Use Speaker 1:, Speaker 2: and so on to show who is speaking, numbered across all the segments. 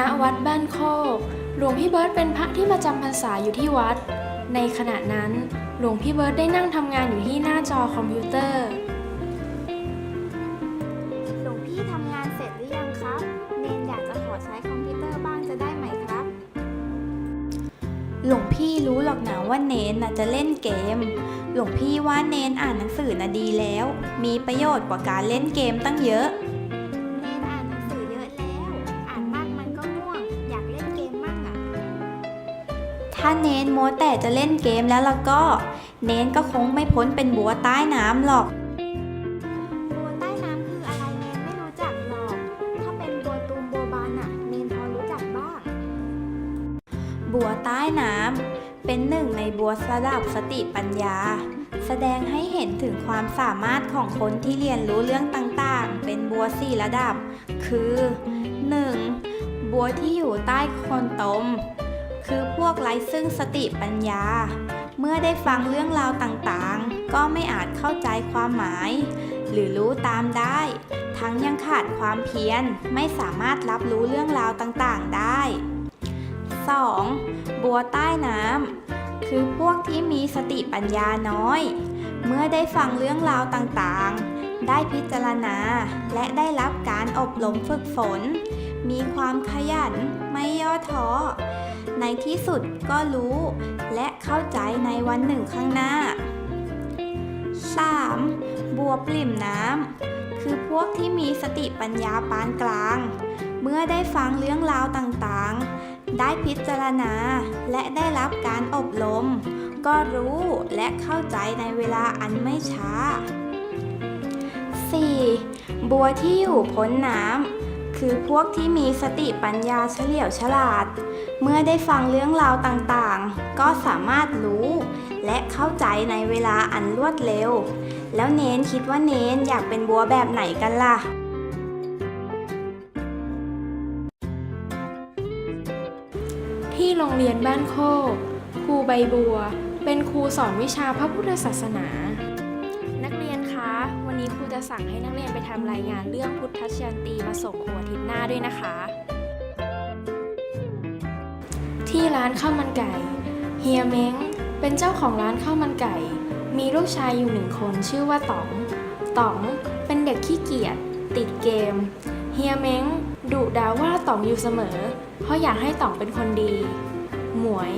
Speaker 1: ณวัดบ้านโคก หลวงพี่เบิร์ตเป็นพระที่มาจำพรรษาอยู่ที่วัด ในขณะนั้นหลวงพี่เบิร์ตได้นั่งทำงานอยู่ที่หน้าจอคอมพิวเตอร์
Speaker 2: หลวงพี่ทำงานเสร็จหรือยังครับ เนนอยากจะขอใช้คอมพิวเตอร์บ้างจะได้ไหมครับ
Speaker 3: หลวงพี่รู้หรอกนะว่าเนนน่ะจะเล่นเกม หลวงพี่ว่าเนนอ่านหนังสือน่ะดีแล้ว มีประโยชน์กว่าการเล่นเกมตั้งเยอะ ถ้าเนนโมวแต่จะเล่นเกมแล้วแล้วก็ เนนก็คงไม่พ้นเป็นบัวใต้น้ำหรอก
Speaker 2: บัวใต้น้ำคืออะไรเนนไม่รู้จักหรอก ถ้าเป็นบัวตูมบัวบานอะเนนพอรู้จักบ้าง
Speaker 3: บัวใต้น้ำเป็นหนึ่งในบัวระดับสติปัญญา แสดงให้เห็นถึงความสามารถของคนที่เรียนรู้เรื่องต่างๆ เป็นบัวสี่ระดับ คือ 1. บัวที่อยู่ใต้โคนตม คือพวกไร้ซึ่งสติปัญญา เมื่อได้ฟังเรื่องราวต่างๆ ก็ไม่อาจเข้าใจความหมาย หรือรู้ตามได้ ทั้งยังขาดความเพียรไม่สามารถรับรู้เรื่องราวต่างๆได้ 2. บัวใต้น้ำคือพวกที่มีสติปัญญาน้อย เมื่อได้ฟังเรื่องราวต่างๆ ได้พิจารณาและได้รับการอบรมฝึกฝน มีความขยันไม่ย่อท้อ ในที่สุดก็รู้ และเข้าใจในวันหนึ่งข้างหน้า 3. บัวปริ่มน้ำคือพวกที่มีสติปัญญาปานกลาง เมื่อได้ฟังเรื่องราวต่างๆ ได้พิจารณาและได้รับการอบรม ก็รู้และเข้าใจในเวลาอันไม่ช้า 4. บัวที่อยู่พ้นน้ำคือพวกที่มีสติปัญญาเฉลียวฉลาด เมื่อได้ฟังเรื่องราวต่างๆ ก็สามารถรู้ และเข้าใจในเวลาอันรวดเร็ว แล้วเน้นคิดว่าเน้นอยากเป็นบัวแบบไหนกันล่ะ
Speaker 1: ที่โรงเรียนบ้านโคกครูใบบัว เป็นครูสอนวิชาพระพุทธศาสนา นักเรียนคะ วันนี้ครูจะสั่งให้นักเรียนไปทำรายงานเรื่องพุทธชยันตีมาส่งครูอาทิตย์หน้าด้วยนะคะ ที่ร้านข้าวมันไก่ เฮียเม้ง เป็นเจ้าของร้านข้าวมันไก่ มีลูกชายอยู่หนึ่งคนชื่อว่าต๋อง ต๋องเป็นเด็กขี้เกียจ ติดเกม เฮียเม้งดุด่าว่าต๋องอยู่เสมอ เพราะอยากให้ต๋องเป็นคนดี หมวย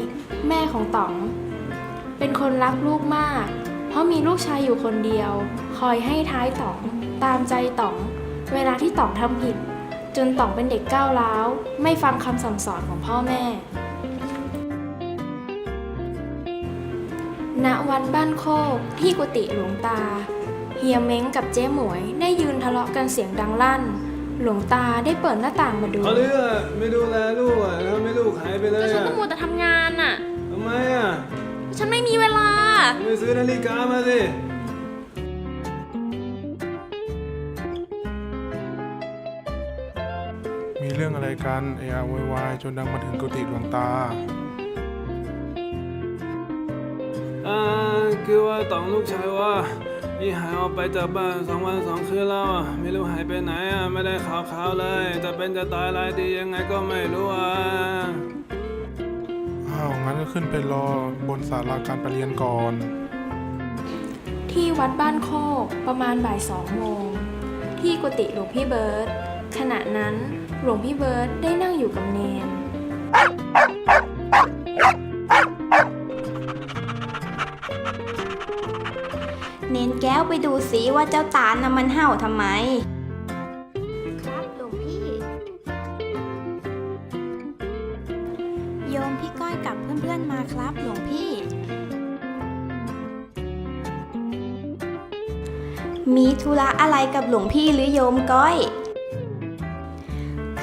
Speaker 1: แม่ของต๋อง เป็นคนรักลูกมาก เพราะมีลูกชายอยู่คนเดียว คอยให้ท้ายต๋อง ตามใจต๋อง เวลาที่ต๋องทำผิดจนต๋องเป็นเด็กก้าวร้าว ไม่ฟังคำสั่งสอนของพ่อแม่ ณวัดบ้านโคกที่กุฏิหลวงตา เฮียเม้งกับเจ๊หมวยได้ยืนทะเลาะกันเสียงดังลั่น หลวงตาได้เปิดหน้าต่างมาดู
Speaker 4: เขาเลือกไม่ดูแลลูกอะแล้วไม่ลูกหายไปเลย
Speaker 1: ก็ฉัน
Speaker 4: อะ
Speaker 1: ก็มัวแต่ทำงานน่ะ
Speaker 4: ทำไมอะ
Speaker 1: ฉันไม่มีเวลา
Speaker 4: ไม่ซื้อนาฬิกามาสิ
Speaker 5: มีเรื่องอะไรกันเออาโวยวายจนดังมาถึงกุฏิหลวงตา
Speaker 4: อ่าคือว่าต๋องลูกชายว่ายี่หายออกไปจากบ้านสองวันสองคืนแล้วอะไม่รู้หายไปไหนอะไม่ได้ข่าวข่าวๆเลยจะเป็นจะตายรายดียังไงก็ไม่รู้อะ
Speaker 5: อ้าวงั้นก็ขึ้นไปรอบนศาลาการประเรียนก่อน
Speaker 1: ที่วัดบ้านโคกประมาณบ่ายสองโมงที่กุฏิหลวงพี่เบิร์ตขณะนั้นหลวงพี่เบิร์ตได้นั่งอยู่กับเนน
Speaker 3: แก้วไปดูซิว่าเจ้าตาลน่ะมันเห่าทำไม
Speaker 2: ครับหลวงพี่
Speaker 3: โยมพี่ก้อยกับเพื่อนๆมาครับหลวงพี่ มีธุระอะไรกับหลวงพี่หรือโยมก้อย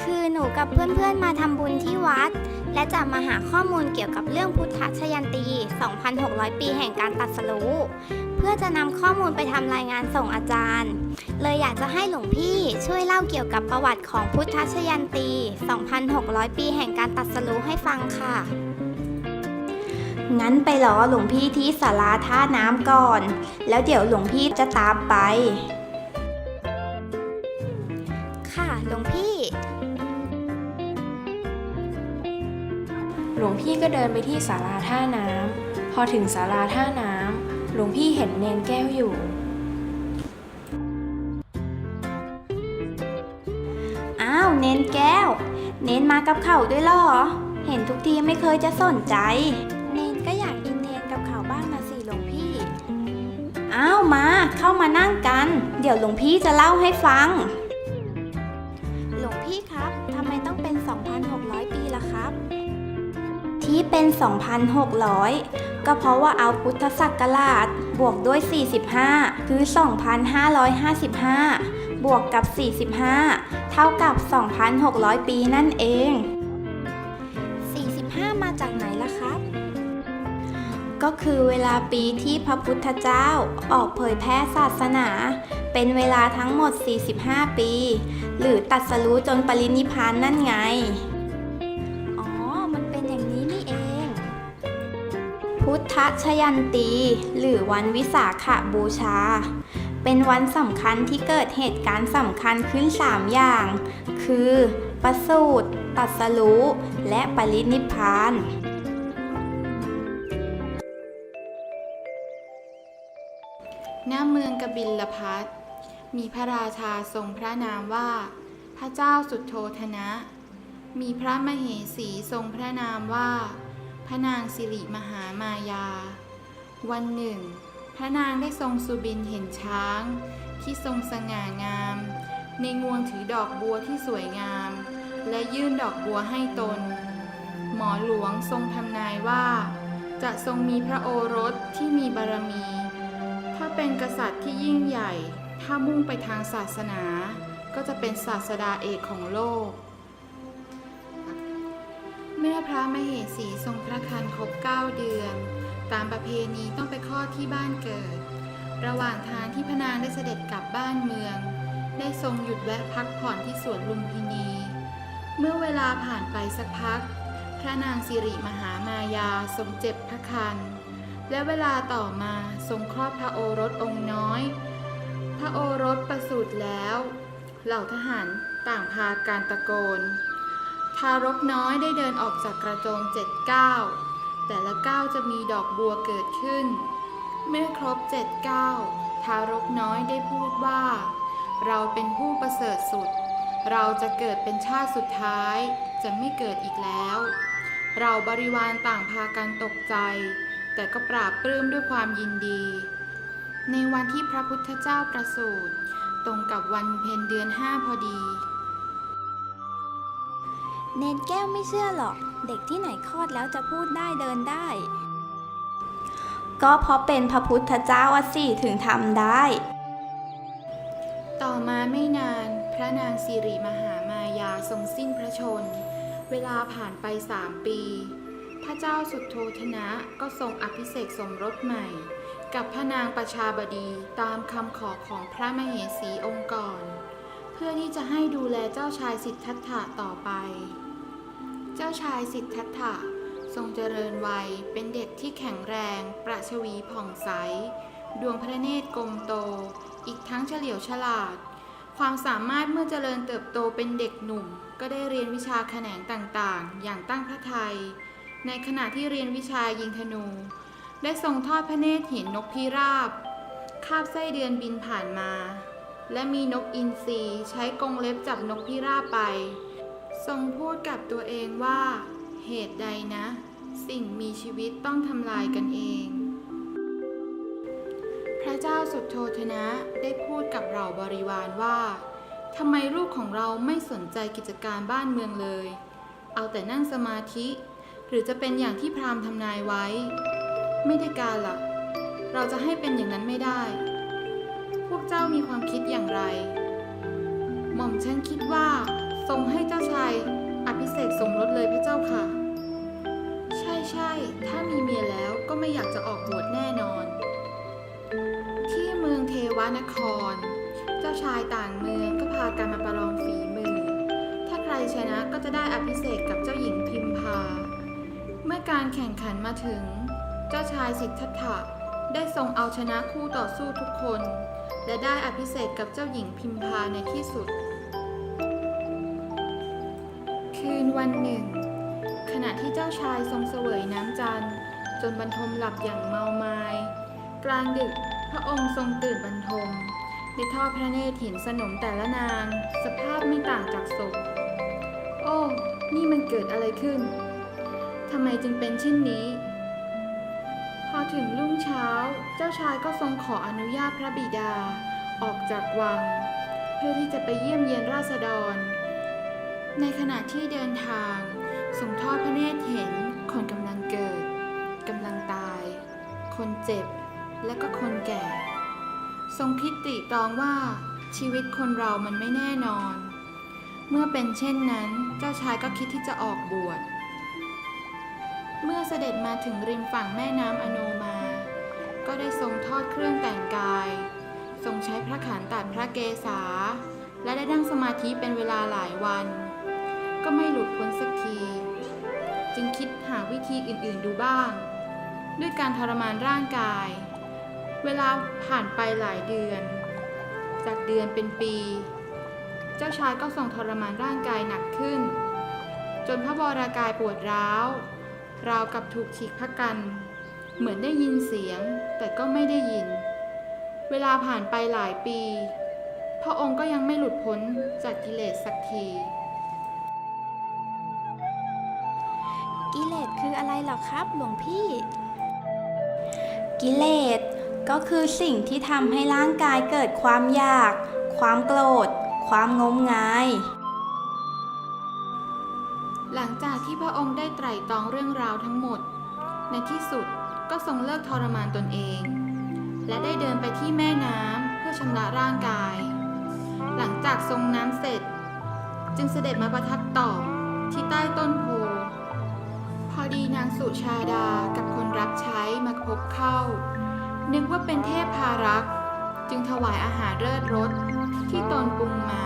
Speaker 2: คือหนูกับเพื่อนๆมาทำบุญที่วัด และจะมาหาข้อมูลเกี่ยวกับเรื่องพุทธชยันตี 2,600 ปีแห่งการตัดสรู้ เพื่อจะนำข้อมูลไปทำรายงานส่งอาจารย์ เลยอยากจะให้หลวงพี่ช่วยเล่าเกี่ยวกับประวัติของพุทธชยันตี 2,600 ปีแห่งการตัดสรู้ให้ฟังค่ะ
Speaker 3: งั้นไปรอหลวงพี่ที่ศาลาท่าน้ำก่อน แล้วเดี๋ยวหลวงพี่จะตามไป
Speaker 2: ค่ะหลวงพี่
Speaker 1: หลวงพี่ก็เดินไปที่ศาลาท่าน้ำพอถึงศาลาท่าน้ำหลวงพี่เห็นเนนแก้วอยู่
Speaker 3: อ้าวเน้นแก้ว เน้นมากับเขาด้วยเหรอ เห็นทุกทีไม่เคยจะสนใจ
Speaker 2: เนนก็อยากอินเทรนกับเขาบ้างนะสิหลวงพี่
Speaker 3: อ้าวมาเข้ามานั่งกัน เดี๋ยวหลวงพี่จะเล่าให้ฟัง
Speaker 2: ที่เป็น 2,600
Speaker 3: ก็เพราะว่าเอาพุทธศักราชบวกด้วย 45 คือ 2,555 บวกกับ 45 เท่ากับ 2,600 ปีนั่นเอง
Speaker 2: 45 มาจากไหนล่ะครับ
Speaker 3: ก็คือเวลาปีที่พระพุทธเจ้าออกเผยแพร่ศาสนาเป็นเวลาทั้งหมด 45 ปี หรือตัดสรู้จนปรินิพพานนั่นไง พุทธชยันตี หรือวันวิสาขบูชา เป็นวันสำคัญที่เกิดเหตุการณ์สำคัญขึ้น 3 อย่าง คือ ประสูติตัดสรู้ และปรินิพาน
Speaker 6: หน้าเมืองกบิลพัทมีพระราชาทรงพระนามว่า พระเจ้าสุดโทธนะ มีพระมเหสีทรงพระนามว่า ระนางสิริมหามายา วันหนึ่ง พระนางได้ทรงสุบินเห็นช้าง ที่ทรงสง่างาม ในงวงถือดอกบัวที่สวยงาม และยื่นดอกบัวให้ตน หมอหลวงทรงทำนายว่า จะทรงมีพระโอรสที่มีบารมี ถ้าเป็นกษัตริย์ที่ยิ่งใหญ่ ถ้ามุ่งไปทางศาสนา ก็จะเป็นศาสดาเอกของโลก เมื่อพระมเหสีทรงพระคันครบ 9 เดือน ตามประเพณีต้องไปคลอดที่บ้านเกิด ระหว่างทางที่พระนางได้เสด็จกลับบ้านเมือง ได้ทรงหยุดแวะพักผ่อนที่สวนลุมพินี เมื่อเวลาผ่านไปสักพัก พระนางสิริมหามายาทรงเจ็บพระคัน และเวลาต่อมาทรงคลอดพระโอรสองค์น้อย พระโอรสประสูติแล้ว เหล่าทหารต่างพาการตะโกน ทารกน้อยได้เดินออกจากกระโจมเจ็ดก้าวแต่ละก้าวจะมีดอกบัวเกิดขึ้น เมื่อครบเจ็ดก้าวทารกน้อยได้พูดว่า เราเป็นผู้ประเสริฐสุด เราจะเกิดเป็นชาติสุดท้าย จะไม่เกิดอีกแล้ว เราบริวารต่างพากันตกใจ แต่ก็ปราบปลื้มด้วยความยินดี ในวันที่พระพุทธเจ้าประสูติตรงกับวันเพ็ญเดือนห้าพอดี
Speaker 2: เนนแก้วไม่เชื่อหรอก เด็กที่ไหนคลอดแล้วจะพูดได้เดินได้
Speaker 3: ก็เพราะเป็นพระพุทธเจ้าอะสิถึงทำได้
Speaker 6: ต่อมาไม่นาน พระนางสิริมหามายาทรงสิ้นพระชน เวลาผ่านไปสามปี พระเจ้าสุดโทธนะก็ทรงอภิเษกสมรสใหม่ กับพระนางประชาบดีตามคำขอของพระมเหสีองค์ก่อน พื่อที่จะให้ดูแลเจ้าชายสิทธัตถะต่อไป เจ้าชายสิทธัตถะทรงเจริญวัยเป็นเด็กที่แข็งแรง ประชวีผ่องใส ดวงพระเนตรกลมโต อีกทั้งเฉลียวฉลาด ความสามารถเมื่อเจริญเติบโตเป็นเด็กหนุ่ม ก็ได้เรียนวิชาแขนงต่างๆ อย่างตั้งพระไทย ในขณะที่เรียนวิชายิงธนู ได้ทรงทอดพระเนตรเห็นนกพิราบ คาบไส้เดือนบินผ่านมา และมีนกอินทรีใช้กรงเล็บจับนกพิราบไป ทรงพูดกับตัวเองว่า เหตุใดนะ สิ่งมีชีวิตต้องทำลายกันเอง พระเจ้าสุดโทธนะได้พูดกับเราบริวารว่าทำไมลูกของเราไม่สนใจกิจการบ้านเมืองเลย เอาแต่นั่งสมาธิ หรือจะเป็นอย่างที่พราหมณ์ทำนายไว้ ไม่ได้การละ่ะ เราจะให้เป็นอย่างนั้นไม่ได้ พวกเจ้ามีความคิดอย่างไร หม่อมฉันคิดว่า ทรงให้เจ้าชายอภิเษกสมรสเลยพระเจ้าค่ะ ใช่ใช่ถ้ามีเมียแล้วก็ไม่อยากจะออกบวชแน่นอน ที่เมืองเทวานคร เจ้าชายต่างเมืองก็พากันมาประลองฝีมือ ถ้าใครชนะก็จะได้อภิเษกกับเจ้าหญิงพิมพา เมื่อการแข่งขันมาถึง เจ้าชายสิทธัตถะได้ทรงเอาชนะคู่ต่อสู้ทุกคน และได้อภิเษกกับเจ้าหญิงพิมพาในที่สุด คืนวันหนึ่ง ขณะที่เจ้าชายทรงเสวยน้ำจันทร์จนบรรทมหลับอย่างเมาไมา้กลางดึกพระองค์ทรงตื่นบรรทมได้ทอดพระเนตรเห็นสนมแต่ละนาง สภาพไม่ต่างจากศพ โอ้ นี่มันเกิดอะไรขึ้นทำไมจึงเป็นเช่นนี้ ถึงรุ่งเช้า เจ้าชายก็ทรงขออนุญาตพระบิดา ออกจากวัง เพื่อที่จะไปเยี่ยมเยียนราษฎร ในขณะที่เดินทางทรงทอดพระเนตรเห็นคนกำลังเกิดกำลังตาย คนเจ็บ และก็คนแก่ ทรงคิดตรีตรองว่าชีวิตคนเรามันไม่แน่นอน เมื่อเป็นเช่นนั้น เจ้าชายก็คิดที่จะออกบวช เมื่อเสด็จมาถึงริมฝั่งแม่น้ำอโนมา ก็ได้ทรงทอดเครื่องแต่งกาย ทรงใช้พระขันตัดพระเกศา และได้นั่งสมาธิเป็นเวลาหลายวัน ก็ไม่หลุดพ้นสักที จึงคิดหาวิธีอื่นๆดูบ้าง ด้วยการทรมานร่างกาย เวลาผ่านไปหลายเดือน จากเดือนเป็นปี เจ้าชายก็ทรงทรมานร่างกายหนักขึ้น จนพระวรากายปวดร้าว ราวกับถูกฉีกพระกัน เหมือนได้ยินเสียง แต่ก็ไม่ได้ยิน เวลาผ่านไปหลายปี พระองค์ก็ยังไม่หลุดพ้นจากกิเลสสักที
Speaker 2: กิเลสคืออะไรหรอครับ หลวงพี่
Speaker 3: กิเลสก็คือสิ่งที่ทำให้ร่างกายเกิดความอยาก ความโกรธ ความงมงาย
Speaker 6: พระองค์ได้ไตร่ตรองเรื่องราวทั้งหมด ในที่สุดก็ทรงเลิกทรมานตนเอง และได้เดินไปที่แม่น้ำเพื่อชำระร่างกาย หลังจากทรงน้ำเสร็จ จึงเสด็จมาประทับต่อที่ใต้ต้นโพพอดีนางสุชาดากับคนรับใช้มาพบเข้า นึกว่าเป็นเทพพารักษ์จึงถวายอาหารเลิศรสที่ตนปรุงมา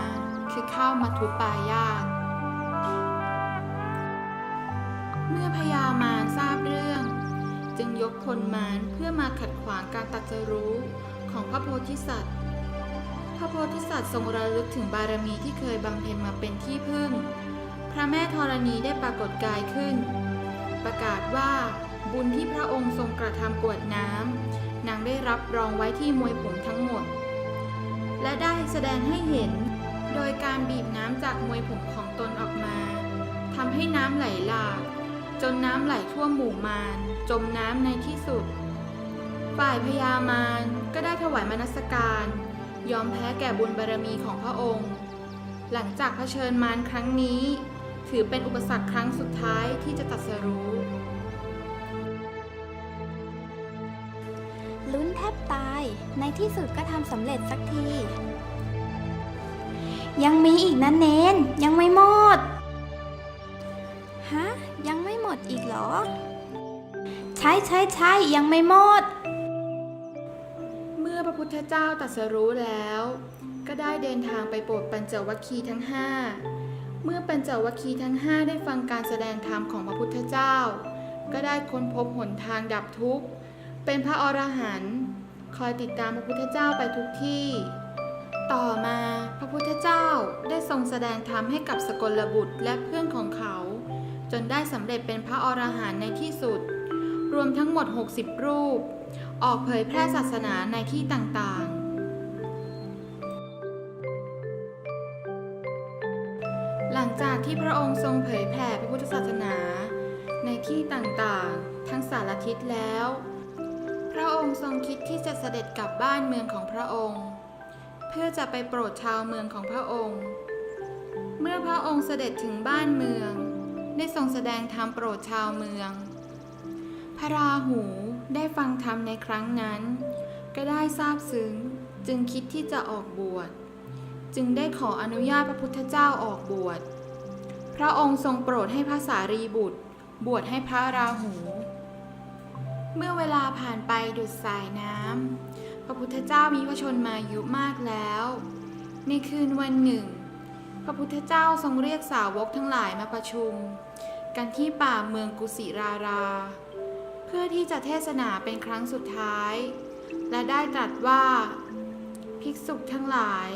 Speaker 6: คือข้าวมัทุปายาต กพลมารเพื่อมาขัดขวางการตรัสรู้ของพระโพธิสัตว์ พระโพธิสัตว์ทรงระลึกถึงบารมีที่เคยบำเพ็ญมาเป็นที่พึ่ง พระแม่ธรณีได้ปรากฏกายขึ้น ประกาศว่าบุญที่พระองค์ทรงกระทำกวดน้ำนางได้รับรองไว้ที่มวยผมทั้งหมด และได้แสดงให้เห็น โดยการบีบน้ำจากมวยผมของตนออกมาทำให้น้ำไหลหลากจนน้ำไหลท่วมหมู่มาร จมน้ำในที่สุด ฝ่ายพญามารก็ได้ถวายมนัสการ ยอมแพ้แก่บุญบารมีของพระองค์ หลังจากเผชิญมารครั้งนี้ ถือเป็นอุปสรรคครั้งสุดท้ายที่จะตรัสรู้
Speaker 2: ลุ้นแทบตาย ในที่สุดก็ทำสำเร็จสักที
Speaker 3: ยังมีอีกนะเนน ยังไม่หมด
Speaker 2: ฮะ ยังไม่หมดอีกเหรอ
Speaker 3: ช่ใช่ใช่ยังไม่หมด
Speaker 6: เมื่อพระพุทธเจ้าตรัสรู้แล้ว ก็ได้เดินทางไปโปรดปัญจวัคคีย์ทั้งห้าเมื่อปัญจวัคคีย์ทั้งห้าได้ฟังการแสดงธรรมของพระพุทธเจ้า ก็ได้ค้นพบหนทางดับทุกข์ เป็นพระอรหันต์คอยติดตามพระพุทธเจ้าไปทุกที่ ต่อมาพระพุทธเจ้าได้ทรงแสดงธรรมให้กับสกลบุตรและเพื่อนของเขา จนได้สำเร็จเป็นพระอรหันต์ในที่สุด รวมทั้งหมด 60 รูป ออกเผยแพร่ศาสนาในที่ต่างๆ หลังจากที่พระองค์ทรงเผยแผ่พระพุทธศาสนา ในที่ต่างๆ ทั้งสารทิศแล้ว พระองค์ทรงคิดที่จะเสด็จกลับบ้านเมืองของพระองค์ เพื่อจะไปโปรดชาวเมืองของพระองค์ เมื่อพระองค์เสด็จถึงบ้านเมือง ได้ทรงแสดงธรรมโปรดชาวเมือง พระราหูได้ฟังธรรมในครั้งนั้น ก็ได้ทราบซึ้งจึงคิดที่จะออกบวช จึงได้ขออนุญาตพระพุทธเจ้าออกบวช พระองค์ทรงโปรดให้พระสารีบุตร บวชให้พระราหู เมื่อเวลาผ่านไปดุดสายน้ำพระพุทธเจ้ามีพระชนมายุมากแล้ว ในคืนวันหนึ่ง พระพุทธเจ้าทรงเรียกสาวกทั้งหลายมาประชุม กันที่ป่าเมืองกุสิรารา เพื่อที่จะเทศนาเป็นครั้งสุดท้าย และได้ตรัสว่าภิกษุทั้งหลาย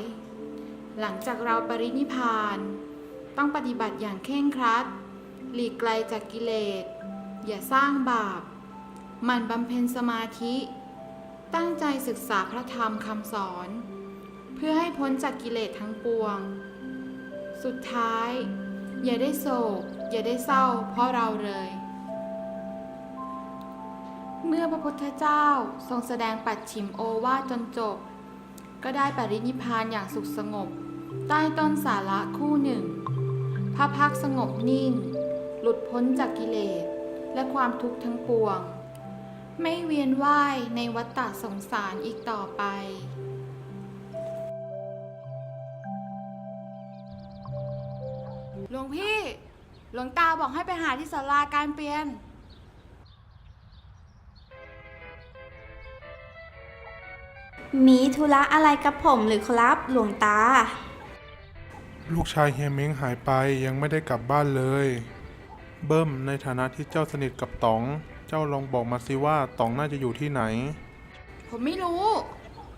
Speaker 6: หลังจากเราปรินิพาน ต้องปฏิบัติอย่างเคร่งครัด หลีกไกลจากกิเลส อย่าสร้างบาป มันบำเพ็ญสมาธิ ตั้งใจศึกษาพระธรรมคำสอน เพื่อให้พ้นจากกิเลสทั้งปวง สุดท้าย อย่าได้โศก อย่าได้เศร้าเพราะเราเลย เมื่อพระพุทธเจ้าทรงแสดงปัดฉิมโอวาจนจบ ก็ได้ปรินิพานอย่างสุขสงบ ใต้ต้นสาระคู่หนึ่ง พระพักสงบนิ่ง หลุดพ้นจากกิเลส และความทุกข์ทั้งปวง ไม่เวียนว่ายในวัฏฏะสงสารอีกต่อไปหลวงพี่ หลวงตาบอกให้ไปหาที่ศาลาการเปลี่ยน
Speaker 3: มีธุระอะไรกับผมหรือครับ หลวงตา
Speaker 5: ลูกชายเฮียเม้งหายไปยังไม่ได้กลับบ้านเลย เบิ้มในฐานะที่เจ้าสนิทกับต๋อง เจ้าลองบอกมาสิว่าต๋องน่าจะอยู่ที่ไหน
Speaker 6: ผมไม่รู้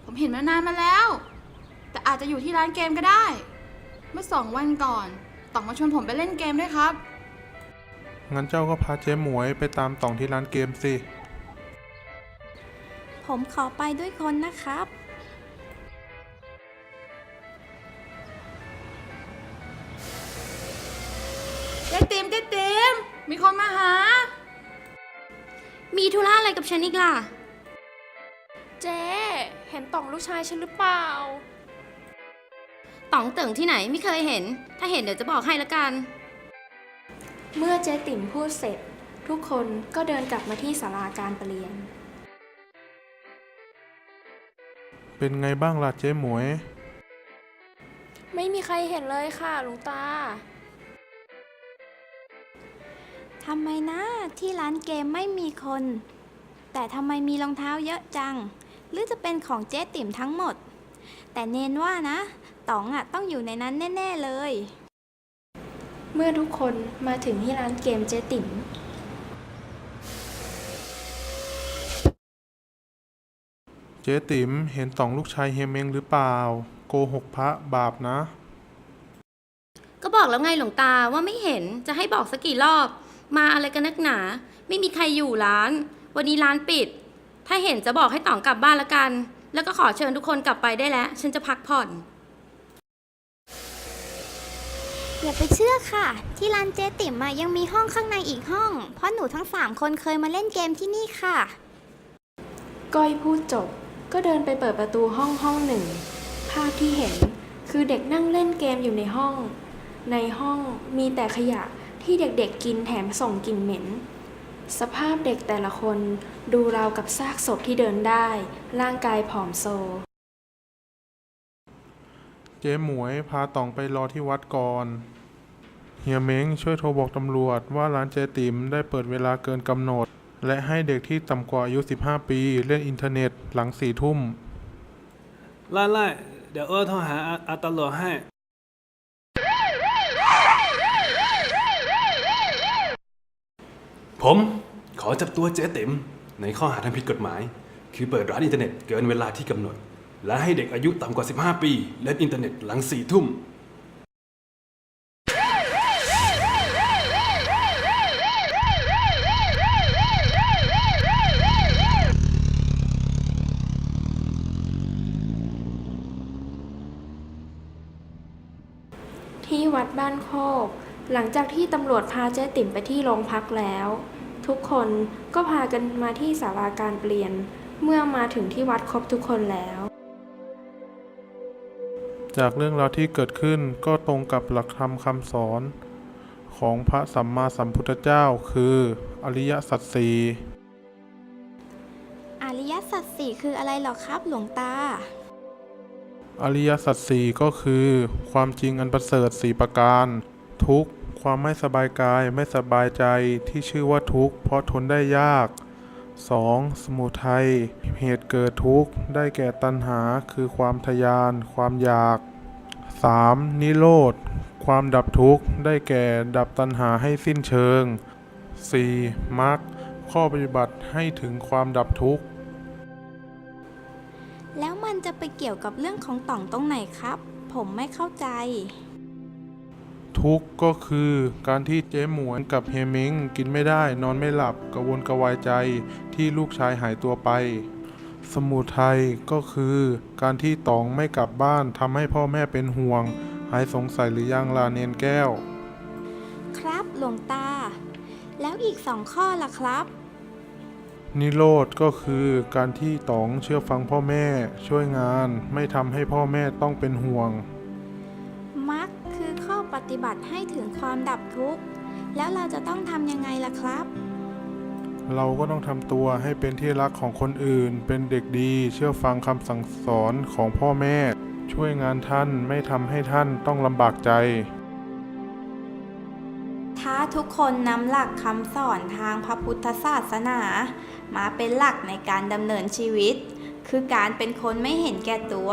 Speaker 6: ผมเห็นมานานมาแล้ว แต่อาจจะอยู่ที่ร้านเกมก็ได้ เมื่อสองวันก่อนต่องมาชวนผมไปเล่นเกมด้วยครับ
Speaker 5: งั้นเจ้าก็พาเจ๊หมวยไปตามต๋องที่ร้านเกมสิ
Speaker 3: ผมขอไปด้วยคนนะครับ
Speaker 6: เจ๊ติมเจ๊ติมมีคนมาหา
Speaker 2: มีธุระอะไรกับฉันอีกล่ะ
Speaker 1: เจ๊เห็นต่องลูกชายฉันหรือเปล่า
Speaker 2: ต๋องเติ่งที่ไหนไม่เคยเห็น ถ้าเห็นเดี๋ยวจะบอกให้ละกัน
Speaker 1: เมื่อเจ๊ติ๋มพูดเสร็จ ทุกคนก็เดินกลับมาที่ศาลาการประเรียน
Speaker 5: เป็นไงบ้างล่ะเจ๊หมวย
Speaker 1: ไม่มีใครเห็นเลยค่ะหลวงตา
Speaker 3: ทำไมนะที่ร้านเกมไม่มีคน แต่ทำไมมีรองเท้าเยอะจัง หรือจะเป็นของเจ๊ติ๋มทั้งหมด แต่เนนว่านะต๋องอะต้องอยู่ในนั้นแน่ ๆเลย
Speaker 1: เมื่อทุกคนมาถึงที่ร้านเกมเจ๊ติ๋ม
Speaker 5: เจ๊ติ๋มเห็นต๋องลูกชายเฮียเม้งหรือเปล่า โกหกพระบาปนะ
Speaker 2: ก็บอกแล้วไงหลวงตาว่าไม่เห็นจะให้บอกสักกี่รอบ มาอะไรกันนักหนา ไม่มีใครอยู่ร้าน วันนี้ร้านปิด ถ้าเห็นจะบอกให้ต่องกลับบ้านละกัน แล้วก็ขอเชิญทุกคนกลับไปได้แล้ว ฉันจะพักผ่อน อย่าไปเชื่อค่ะ ที่ร้านเจ๊ติ๋มอะยังมีห้องข้างในอีกห้อง เพราะหนูทั้งสามคนเคยมาเล่นเกมที่นี่ค่ะ
Speaker 1: ก้อยพูดจบ ก็เดินไปเปิดประตูห้องห้องหนึ่ง ภาพที่เห็นคือเด็กนั่งเล่นเกมอยู่ในห้อง ในห้องมีแต่ขยะที่เด็กๆกินแถมส่งกลิ่นเหม็น สภาพเด็กแต่ละคนดูราวกับซากศพที่เดินได้ ร่างกายผอมโซ
Speaker 5: เจ๊หมวยพาตองไปรอที่วัดก่อน เฮียเม้งช่วยโทรบอกตำรวจว่าร้านเจ๊ติ๋มได้เปิดเวลาเกินกำหนด และให้เด็กที่ต่ำกว่าอายุ 15 ปี เล่นอินเทอร์เน็ตหลังสี่ทุ่ม
Speaker 4: ไล่ไล่เดี๋ยวเออโทรหาอาอาตำรวจให้
Speaker 7: ผมขอจับตัวเจ๊ติ๋มในข้อหาทำผิดกฎหมาย คือเปิดร้านอินเทอร์เน็ตเกินเวลาที่กำหนด และให้เด็กอายุต่ำกว่า 15 ปี เล่นอินเทอร์เน็ตหลังสี่ทุ่ม
Speaker 1: ที่วัดบ้านโคก หลังจากที่ตำรวจพาเจ๊ติ๋มไปที่โรงพักแล้ว ทุกคนก็พากันมาที่ศาลาการเปลี่ยน เมื่อมาถึงที่วัดครบทุกคนแล้ว
Speaker 5: จากเรื่องราวที่เกิดขึ้นก็ตรงกับหลักธรรมคำสอนของพระสัมมาสัมพุทธเจ้าคืออริยสัจสี่
Speaker 3: อริยสัจสี่คืออะไรหรอครับหลวงตา
Speaker 5: อริยสัจสี่ก็คือ ความจริงอันประเสริฐสี่ประการ ทุกข์ ความไม่สบายกายไม่สบายใจที่ชื่อว่าทุกข์เพราะทนได้ยาก 2. สมุทัยเหตุเกิดทุกข์ได้แก่ตัณหาคือความทยาน ความอยาก 3. นิโรธ ความดับทุกข์ได้แก่ดับตัณหาให้สิ้นเชิง 4. มรรคข้อปฏิบัติให้ถึงความดับทุกข์
Speaker 3: แล้วมันจะไปเกี่ยวกับเรื่องของต่องตรงไหนครับ ผมไม่เข้าใจ
Speaker 5: ททุกข์ก็คือการที่เจ๊หมวนกับเฮยเม้งกินไม่ได้นอนไม่หลับกระวนกระวายใจที่ลูกชายหายตัวไป สมุทัยก็คือการที่ตองไม่กลับบ้านทำให้พ่อแม่เป็นห่วง หายสงสัยหรือยังลาเนนแก้ว
Speaker 2: ครับหลวงตา แล้วอีกสองข้อล่ะครับ
Speaker 5: นิโรธก็คือการที่ตองเชื่อฟังพ่อแม่ช่วยงานไม่ทำให้พ่อแม่ต้องเป็นห่วง
Speaker 2: มักคือข้อป ฏิบัติให้ถึงความดับทุกข์ แล้วเราจะต้องทำยังไงล่ะครับ
Speaker 5: เราก็ต้องทำตัวให้เป็นที่รักของคนอื่น เป็นเด็กดี เชื่อฟังคำสั่งสอนของพ่อแม่ ช่วยงานท่านไม่ทำให้ท่านต้องลำบากใจ
Speaker 3: ถ้าทุกคนนำหลักคำสอนทางพระพุทธศาสนา มาเป็นหลักในการดำเนินชีวิต คือการเป็นคนไม่เห็นแก่ตัว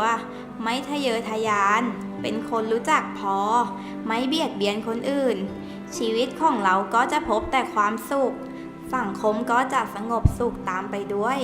Speaker 3: ไม่ทะเยอทะยาน เป็นคนรู้จักพอ ไม่เบียดเบียนคนอื่น ชีวิตของเราก็จะพบแต่ความสุข สังคมก็จะสงบสุขตามไปด้วย